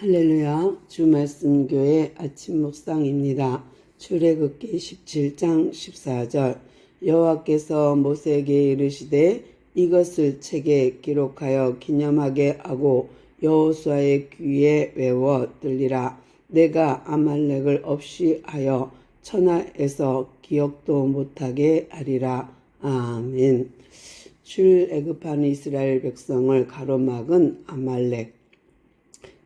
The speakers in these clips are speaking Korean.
할렐루야. 주 말씀 교회 아침 묵상입니다. 출애굽기 17장 14절. 여호와께서 모세에게 이르시되 이것을 책에 기록하여 기념하게 하고 여호수아의 귀에 외워 들리라. 내가 아말렉을 없이 하여 천하에서 기억도 못하게 하리라. 아멘. 출애굽하는 이스라엘 백성을 가로막은 아말렉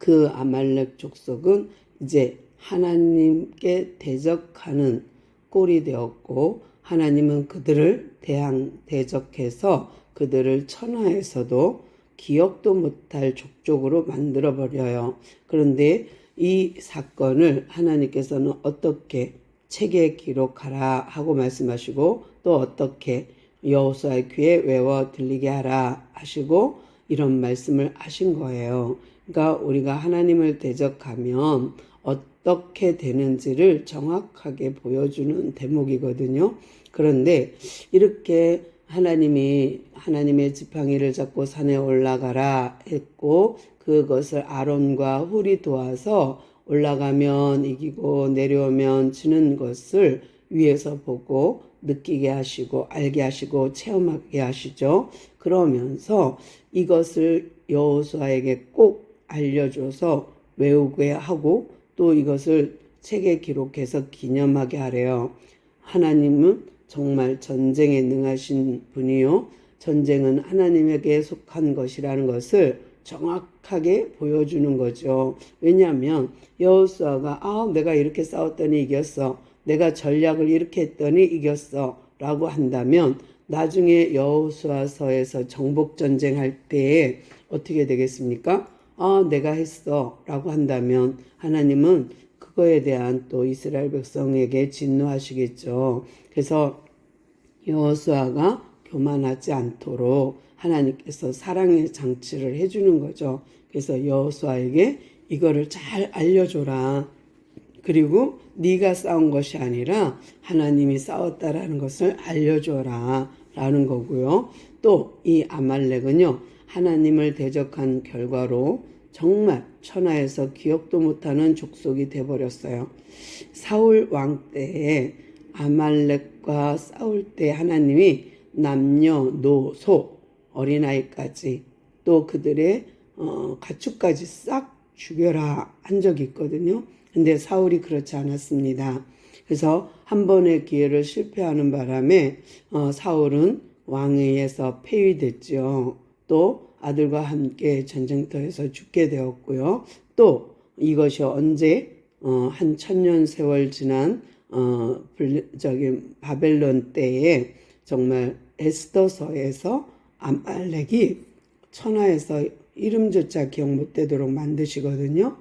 그 아말렉 족속은 이제 하나님께 대적하는 꼴이 되었고 하나님은 그들을 대항 대적해서 그들을 천하에서도 기억도 못할 족족으로 만들어 버려요. 그런데 이 사건을 하나님께서는 어떻게 책에 기록하라 하고 말씀하시고 또 어떻게 여호수아의 귀에 외워 들리게 하라 하시고 이런 말씀을 하신 거예요. 그러니까 우리가 하나님을 대적하면 어떻게 되는지를 정확하게 보여주는 대목이거든요. 그런데 이렇게 하나님이 하나님의 지팡이를 잡고 산에 올라가라 했고 그것을 아론과 훌이 도와서 올라가면 이기고 내려오면 지는 것을 위에서 보고 느끼게 하시고 알게 하시고 체험하게 하시죠. 그러면서 이것을 여호수아에게 꼭 알려줘서 외우게 하고 또 이것을 책에 기록해서 기념하게 하래요. 하나님은 정말 전쟁에 능하신 분이요. 전쟁은 하나님에게 속한 것이라는 것을 정확하게 보여주는 거죠. 왜냐하면 여호수아가 아 내가 이렇게 싸웠더니 이겼어. 내가 전략을 이렇게 했더니 이겼어. 라고 한다면 나중에 여호수아서에서 정복 전쟁할 때에 어떻게 되겠습니까? 아, 내가 했어. 라고 한다면 하나님은 그거에 대한 또 이스라엘 백성에게 진노하시겠죠. 그래서 여호수아가 교만하지 않도록 하나님께서 사랑의 장치를 해주는 거죠. 그래서 여호수아에게 이거를 잘 알려줘라. 그리고 네가 싸운 것이 아니라 하나님이 싸웠다라는 것을 알려줘라 라는 거고요. 또 이 아말렉은요. 하나님을 대적한 결과로 정말 천하에서 기억도 못하는 족속이 돼버렸어요. 사울 왕 때에 아말렉과 싸울 때 하나님이 남녀, 노, 소, 어린아이까지 또 그들의 어, 가축까지 싹 죽여라 한 적이 있거든요. 근데 사울이 그렇지 않았습니다. 그래서 한 번의 기회를 실패하는 바람에 어, 사울은 왕위에서 폐위됐죠. 또 아들과 함께 전쟁터에서 죽게 되었고요. 또 이것이 언제 어, 한 천년 세월 지난 어, 저기 바벨론 때에 정말 에스더서에서 아말렉이 천하에서 이름조차 기억 못되도록 만드시거든요.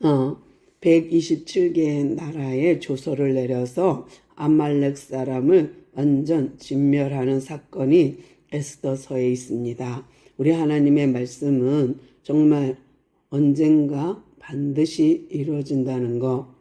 어, 127개의 나라에 조서를 내려서 아말렉 사람을 완전 진멸하는 사건이 에스더서에 있습니다. 우리 하나님의 말씀은 정말 언젠가 반드시 이루어진다는 거.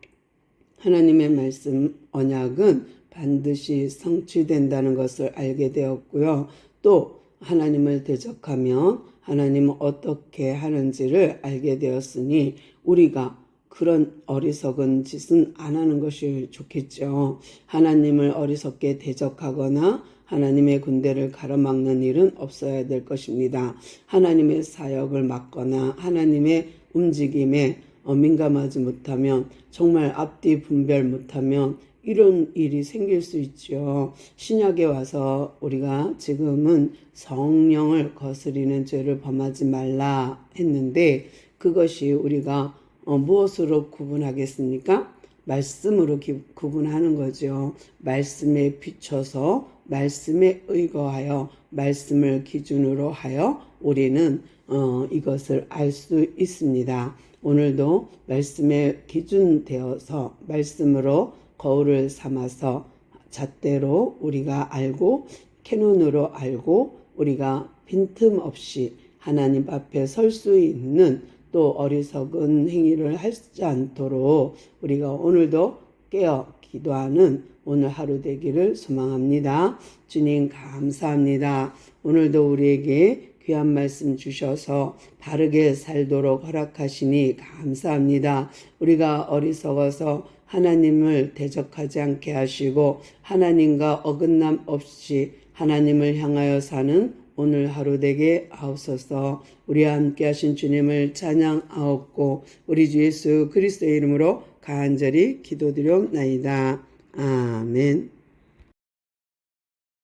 하나님의 말씀 언약은 반드시 성취된다는 것을 알게 되었고요. 또 하나님을 대적하면 하나님은 어떻게 하는지를 알게 되었으니 우리가 그런 어리석은 짓은 안 하는 것이 좋겠죠. 하나님을 어리석게 대적하거나 하나님의 군대를 가로막는 일은 없어야 될 것입니다. 하나님의 사역을 막거나 하나님의 움직임에 어, 민감하지 못하면 정말 앞뒤 분별 못하면 이런 일이 생길 수 있죠. 신약에 와서 우리가 지금은 성령을 거스리는 죄를 범하지 말라 했는데 그것이 우리가 어, 무엇으로 구분하겠습니까? 말씀으로 기, 구분하는 거죠. 말씀에 비춰서 말씀에 의거하여 말씀을 기준으로 하여 우리는 어, 이것을 알 수 있습니다. 오늘도 말씀에 기준되어서 말씀으로 거울을 삼아서 잣대로 우리가 알고 캐논으로 알고 우리가 빈틈없이 하나님 앞에 설 수 있는 또 어리석은 행위를 하지 않도록 우리가 오늘도 깨어 기도하는 오늘 하루 되기를 소망합니다. 주님 감사합니다. 오늘도 우리에게 귀한 말씀 주셔서 바르게 살도록 허락하시니 감사합니다. 우리가 어리석어서 하나님을 대적하지 않게 하시고 하나님과 어긋남 없이 하나님을 향하여 사는 오늘 하루 되게 하옵소서 우리와 함께 하신 주님을 찬양하옵고 우리 주 예수 그리스도의 이름으로 간절히 기도드려옵나이다. 아멘